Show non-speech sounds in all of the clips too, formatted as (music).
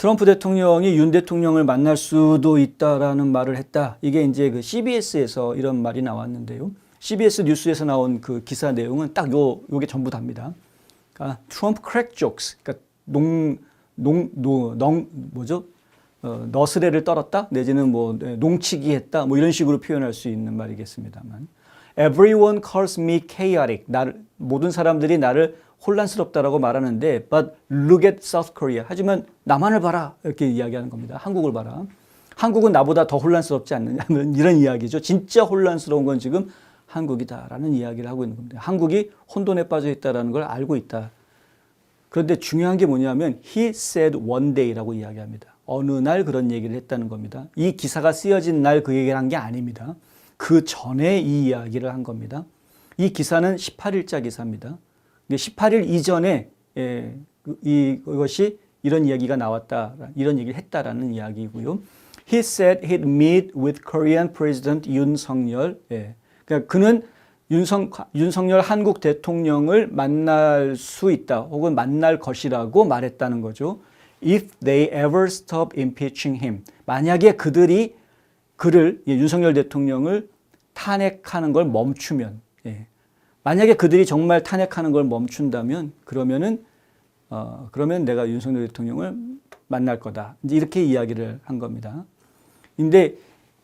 트럼프 대통령이 윤 대통령을 만날 수도 있다라는 말을 했다. 이게 이제 그 CBS에서 이런 말이 나왔는데요. CBS 뉴스에서 나온 그 기사 내용은 딱 요 요게 전부 답니다. 그러니까 트럼프 크랙 조크스. 그러니까 농 농농 뭐죠? 어, 너스레를 떨었다 내지는 뭐 네, 농치기 했다 뭐 이런 식으로 표현할 수 있는 말이겠습니다만 everyone calls me chaotic. 나를 모든 사람들이 나를 혼란스럽다라고 말하는데 but look at South Korea. 하지만 남한을 봐라. 이렇게 이야기하는 겁니다. 한국을 봐라. 한국은 나보다 더 혼란스럽지 않느냐는 (laughs) 이런 이야기죠. 진짜 혼란스러운 건 지금 한국이다라는 이야기를 하고 있는 겁니다. 한국이 혼돈에 빠져 있다라는 걸 알고 있다. 그런데 중요한 게 뭐냐면 he said one day라고 이야기합니다. 어느 날 그런 얘기를 했다는 겁니다. 이 기사가 쓰여진 날 그 얘기를 한 게 아닙니다. 그 전에 이 이야기를 한 겁니다. 이 기사는 18일자 기사입니다. 18일 이전에 예, 이- 이것이 이런 이야기가 나왔다, 이런 얘기를 했다라는 이야기고요. He said he'd meet with Korean President 윤석열. 예. 그러니까 그는 윤석, 윤석열 한국 대통령을 만날 수 있다 혹은 만날 것이라고 말했다는 거죠. If they ever stop impeaching him. 만약에 그들이 그를 예, 윤석열 대통령을 탄핵하는 걸 멈추면 예. 만약에 그들이 정말 탄핵하는 걸 멈춘다면 그러면은 어, 그러면 내가 윤석열 대통령을 만날 거다. 이렇게 이야기를 한 겁니다. 근데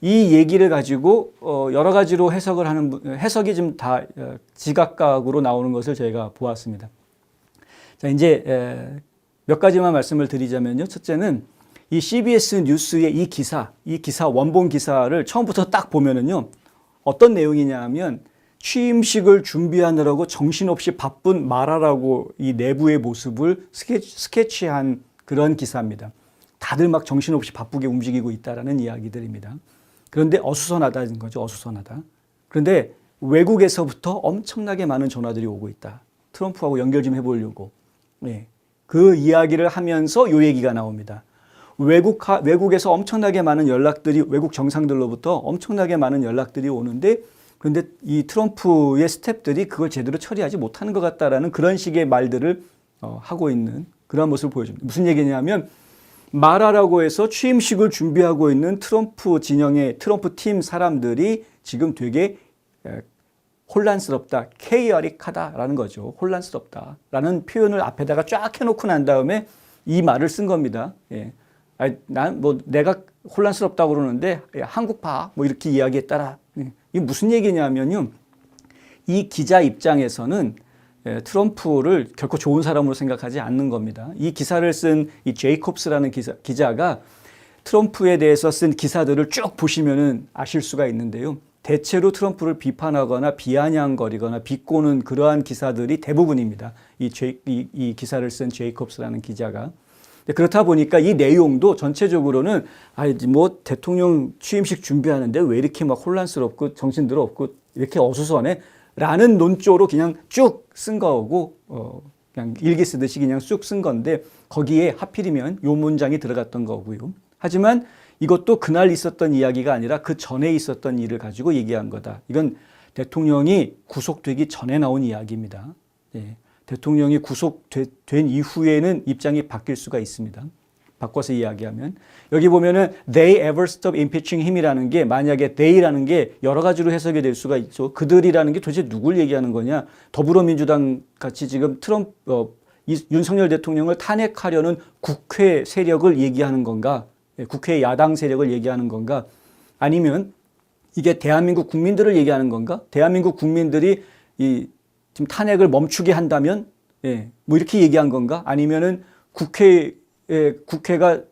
이 얘기를 가지고 어, 여러 가지로 해석을 하는 분- 해석이 좀다 어, 지각각으로 나오는 것을 저희가 보았습니다. 자 이제 에, 몇 가지만 말씀을 드리자면요. 첫째는 이 CBS 뉴스의 이 기사, 이 기사 원본 기사를 처음부터 딱 보면은요. 어떤 내용이냐면 취임식을 준비하느라고 정신없이 바쁜 마라라고 이 내부의 모습을 스케치, 스케치 한 그런 기사입니다. 다들 막 정신없이 바쁘게 움직이고 있다라는 이야기들입니다. 그런데 어수선하다는 거죠. 어수선하다. 그런데 외국에서부터 엄청나게 많은 전화들이 오고 있다. 트럼프하고 연결 좀 해보려고. 네. 그 이야기를 하면서 요 얘기가 나옵니다. 외국, 외국에서 엄청나게 많은 연락들이, 외국 정상들로부터 엄청나게 많은 연락들이 오는데, 그런데 이 트럼프의 스탭들이 그걸 제대로 처리하지 못하는 것 같다라는 그런 식의 말들을 어, 하고 있는 그런 모습을 보여줍니다. 무슨 얘기냐면, 말하라고 해서 취임식을 준비하고 있는 트럼프 진영의 트럼프 팀 사람들이 지금 되게 에, 혼란스럽다, 케이어릭하다라는 거죠. 혼란스럽다라는 표현을 앞에다가 쫙 해놓고 난 다음에 이 말을 쓴 겁니다. 예. 난 뭐 내가 혼란스럽다고 그러는데 예, 한국 봐. 뭐 이렇게 이야기했다라. 예. 이게 무슨 얘기냐면요. 이 기자 입장에서는 예, 트럼프를 결코 좋은 사람으로 생각하지 않는 겁니다. 이 기사를 쓴 이 제이콥스라는 기사, 기자가 트럼프에 대해서 쓴 기사들을 쭉 보시면은 아실 수가 있는데요. 대체로 트럼프를 비판하거나 비아냥거리거나 비꼬는 그러한 기사들이 대부분입니다. 이, 제 이, 이, 이 기사를 쓴 제이콥스라는 기자가. 그렇다 보니까 이 내용도 전체적으로는 아뭐 대통령 취임식 준비하는데 왜 이렇게 막 혼란스럽고 정신들 없고 이렇게 어수선해? 라는 논조로 그냥 쭉 쓴 거고 어 그냥 일기 쓰듯이 그냥 쑥 쓴 건데 거기에 하필이면 요 문장이 들어갔던 거고요. 하지만 이것도 그날 있었던 이야기가 아니라 그 전에 있었던 일을 가지고 얘기한 거다. 이건 대통령이 구속되기 전에 나온 이야기입니다. 예. 대통령이 구속된 이후에는 입장이 바뀔 수가 있습니다. 바꿔서 이야기하면 여기 보면은 they ever stop impeaching him이라는 게 만약에 they라는 게 여러 가지로 해석이 될 수가 있죠. 그들이라는 게 도대체 누굴 얘기하는 거냐? 더불어민주당 같이 지금 트럼프 어, 이, 윤석열 대통령을 탄핵하려는 국회 세력을 얘기하는 건가? 예, 국회 야당 세력을 얘기하는 건가? 아니면 이게 대한민국 국민들을 얘기하는 건가? 대한민국 국민들이 이 지금 탄핵을 멈추게 한다면 예, 뭐 이렇게 얘기한 건가? 아니면은 국회 에 국회가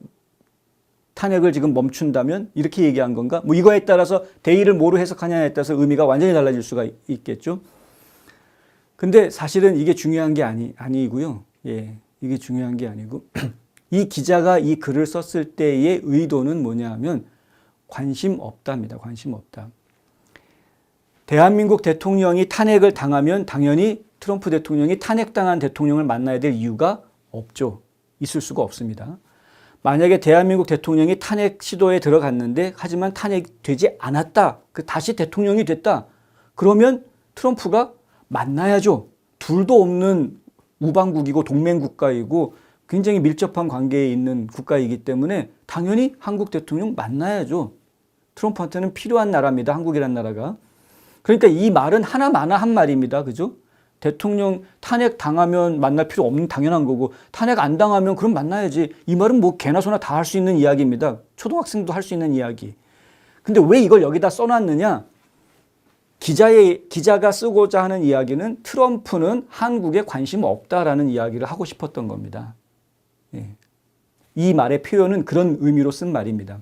탄핵을 지금 멈춘다면 이렇게 얘기한 건가? 뭐 이거에 따라서 대의를 뭐로 해석하냐에 따라서 의미가 완전히 달라질 수가 있겠죠. 근데 사실은 이게 중요한 게 아니 아니고요. 예. 이게 중요한 게 아니고 (clears throat) 이 기자가 이 글을 썼을 때의 의도는 뭐냐면 관심 없답니다. 관심 없다. 대한민국 대통령이 탄핵을 당하면 당연히 트럼프 대통령이 탄핵당한 대통령을 만나야 될 이유가 없죠. 있을 수가 없습니다. 만약에 대한민국 대통령이 탄핵 시도에 들어갔는데 하지만 탄핵되지 않았다. 그 다시 대통령이 됐다. 그러면 트럼프가 만나야죠. 둘도 없는 우방국이고 동맹국가이고 굉장히 밀접한 관계에 있는 국가이기 때문에 당연히 한국 대통령 만나야죠. 트럼프한테는 필요한 나라입니다. 한국이란 나라가. 그러니까 이 말은 하나마나 한 말입니다. 그죠? 대통령 탄핵 당하면 만날 필요 없는 당연한 거고 탄핵 안 당하면 그럼 만나야지. 이 말은 뭐 개나 소나 다 할 수 있는 이야기입니다. 초등학생도 할 수 있는 이야기. 근데 왜 이걸 여기다 써놨느냐? 기자의 기자가 쓰고자 하는 이야기는 트럼프는 한국에 관심 없다라는 이야기를 하고 싶었던 겁니다. 예. 이 말의 표현은 그런 의미로 쓴 말입니다.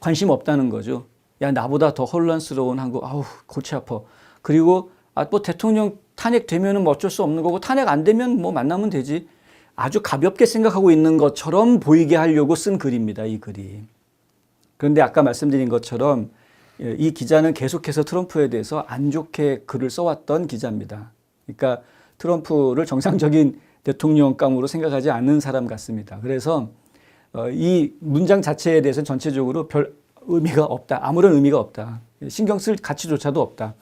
관심 없다는 거죠. 야 나보다 더 혼란스러운 한국 아우 골치 아파. 그리고 아 뭐 대통령 탄핵 되면은 뭐 어쩔 수 없는 거고 탄핵 안 되면 뭐 만나면 되지. 아주 가볍게 생각하고 있는 것처럼 보이게 하려고 쓴 글입니다. 이 글이. 그런데 아까 말씀드린 것처럼 예, 이 기자는 계속해서 트럼프에 대해서 안 좋게 글을 써왔던 기자입니다. 그러니까 트럼프를 정상적인 대통령감으로 생각하지 않는 사람 같습니다. 그래서 어, 이 문장 자체에 대해서 전체적으로 별 의미가 없다. 아무런 의미가 없다. 신경 쓸 가치조차도 없다.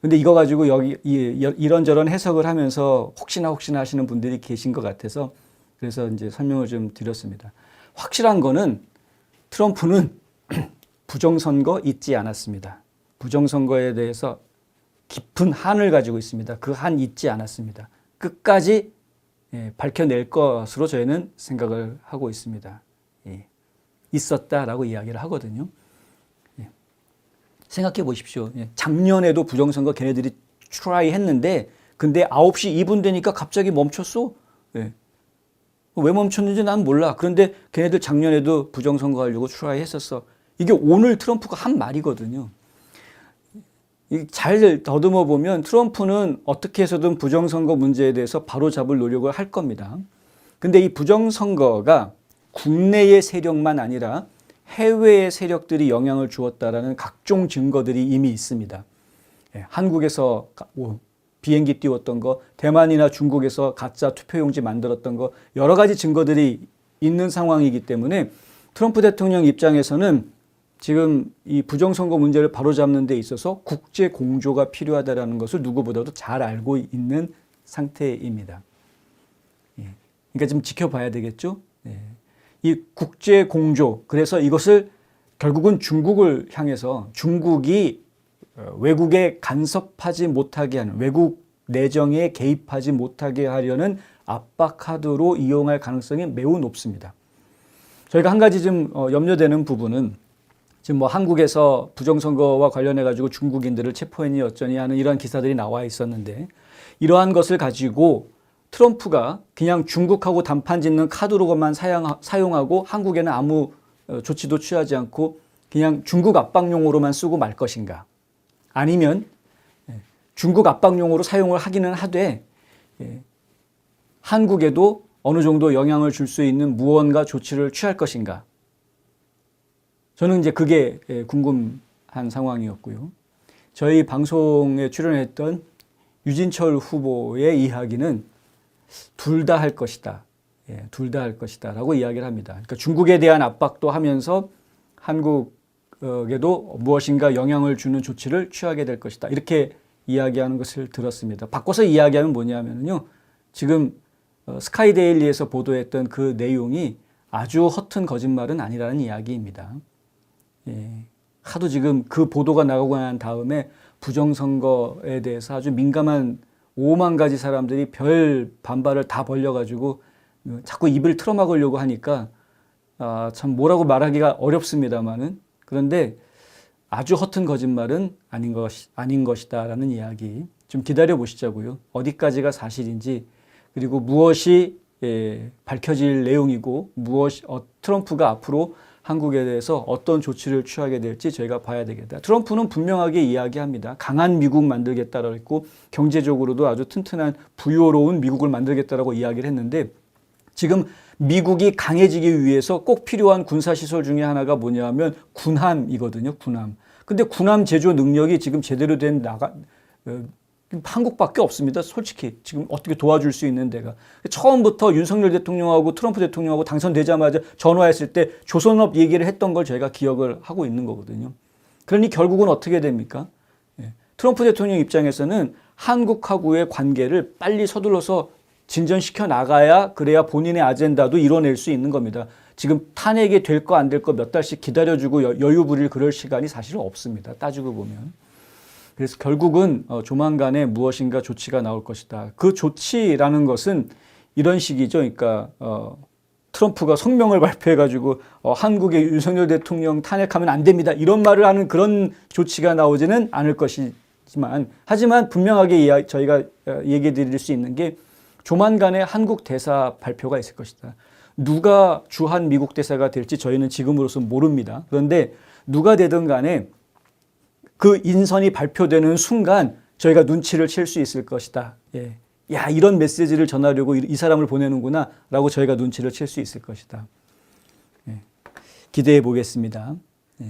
근데 이거 가지고 여기 이- 이런저런 해석을 하면서 혹시나 혹시나 하시는 분들이 계신 것 같아서 그래서 이제 설명을 좀 드렸습니다. 확실한 거는 트럼프는 (clears throat) 부정선거 잊지 않았습니다. 부정선거에 대해서 깊은 한을 가지고 있습니다. 그 한 잊지 않았습니다. 끝까지 예, 밝혀낼 것으로 저희는 생각을 하고 있습니다. 예, 있었다라고 이야기를 하거든요. 예. 생각해 보십시오. 예, 작년에도 부정선거 걔네들이 트라이 했는데 근데 9시 2분 되니까 갑자기 멈췄어. 예. 왜 멈췄는지 난 몰라. 그런데 걔네들 작년에도 부정선거 하려고 트라이 했었어. 이게 오늘 트럼프가 한 말이거든요. 이잘 더듬어 보면 트럼프는 어떻게 해서든 부정선거 문제에 대해서 바로 잡을 노력을 할 겁니다. 근데 이 부정선거가 국내의 세력만 아니라 해외의 세력들이 영향을 주었다라는 각종 증거들이 이미 있습니다. 예, 한국에서 가- 오, 비행기 띄웠던 거, 대만이나 중국에서 가짜 투표용지 만들었던 거, 여러 가지 증거들이 있는 상황이기 때문에 트럼프 대통령 입장에서는 지금 이 부정선거 문제를 바로잡는 데 있어서 국제 공조가 필요하다라는 것을 누구보다도 잘 알고 있는 상태입니다. 예. 그러니까 좀 지켜봐야 되겠죠. 예. 이 국제 공조 그래서 이것을 결국은 중국을 향해서 중국이 어, 외국에 간섭하지 못하게 하는 외국 내정에 개입하지 못하게 하려는 압박 카드로 이용할 가능성이 매우 높습니다. 저희가 한 가지 좀 어, 염려되는 부분은 지금 뭐 한국에서 부정선거와 관련해 가지고 중국인들을 체포했니 어쩌니 하는 이러한 기사들이 나와 있었는데 이러한 것을 가지고 트럼프가 그냥 중국하고 단판 짓는 카드로만 사용, 사용하고 한국에는 아무 어, 조치도 취하지 않고 그냥 중국 압박용으로만 쓰고 말 것인가 아니면 예, 중국 압박용으로 사용을 하기는 하되 예, 한국에도 어느 정도 영향을 줄 수 있는 무언가 조치를 취할 것인가 저는 이제 그게 예, 궁금한 상황이었고요. 저희 방송에 출연했던 유진철 후보의 이야기는 둘 다 할 것이다. 예, 둘 다 할 것이다. 라고 이야기를 합니다. 그러니까 중국에 대한 압박도 하면서 한국에도 무엇인가 영향을 주는 조치를 취하게 될 것이다. 이렇게 이야기하는 것을 들었습니다. 바꿔서 이야기하면 뭐냐면요. 지금 어, 스카이데일리에서 보도했던 그 내용이 아주 허튼 거짓말은 아니라는 이야기입니다. 예. 하도 지금 그 보도가 나가고 난 다음에 부정선거에 대해서 아주 민감한 5만 가지 사람들이 별 반발을 다 벌려가지고 어, 자꾸 입을 틀어막으려고 하니까 아, 참 뭐라고 말하기가 어렵습니다만은 그런데 아주 허튼 거짓말은 아닌 것 아닌 것이다라는 이야기 좀 기다려 보시자고요. 어디까지가 사실인지 그리고 무엇이 예, 밝혀질 내용이고 무엇 어, 트럼프가 앞으로 한국에 대해서 어떤 조치를 취하게 될지 저희가 봐야 되겠다. 트럼프는 분명하게 이야기합니다. 강한 미국 만들겠다라고 했고 경제적으로도 아주 튼튼한 부유로운 미국을 만들겠다라고 이야기를 했는데 지금 미국이 강해지기 위해서 꼭 필요한 군사 시설 중에 하나가 뭐냐면 군함이거든요. 군함. 근데 군함 제조 능력이 지금 제대로 된 나가 어, 한국밖에 없습니다. 솔직히 지금 어떻게 도와줄 수 있는 데가 처음부터 윤석열 대통령하고 트럼프 대통령하고 당선되자마자 전화했을 때 조선업 얘기를 했던 걸 저희가 기억을 하고 있는 거거든요. 그러니 결국은 어떻게 됩니까? 예. 트럼프 대통령 입장에서는 한국하고의 관계를 빨리 서둘러서 진전시켜 나가야 그래야 본인의 아젠다도 이뤄낼 수 있는 겁니다. 지금 탄핵이 될 거 안 될 거 몇 달씩 기다려주고 여- 여유 부릴 그럴 시간이 사실 없습니다. 따지고 보면. 그래서 결국은 어, 조만간에 무엇인가 조치가 나올 것이다. 그 조치라는 것은 이런 식이죠. 그러니까 어, 트럼프가 성명을 발표해가지고 어, 한국의 윤석열 대통령 탄핵하면 안 됩니다. 이런 말을 하는 그런 조치가 나오지는 않을 것이지만 하지만 분명하게 이야- 저희가 어, 얘기해 드릴 수 있는 게 조만간에 한국 대사 발표가 있을 것이다. 누가 주한 미국 대사가 될지 저희는 지금으로서 모릅니다. 그런데 누가 되든 간에 그 인선이 발표되는 순간 저희가 눈치를 챌 수 있을 것이다. 예. 야, 이런 메시지를 전하려고 이, 이 사람을 보내는구나. 라고 저희가 눈치를 챌 수 있을 것이다. 예. 기대해 보겠습니다. 예.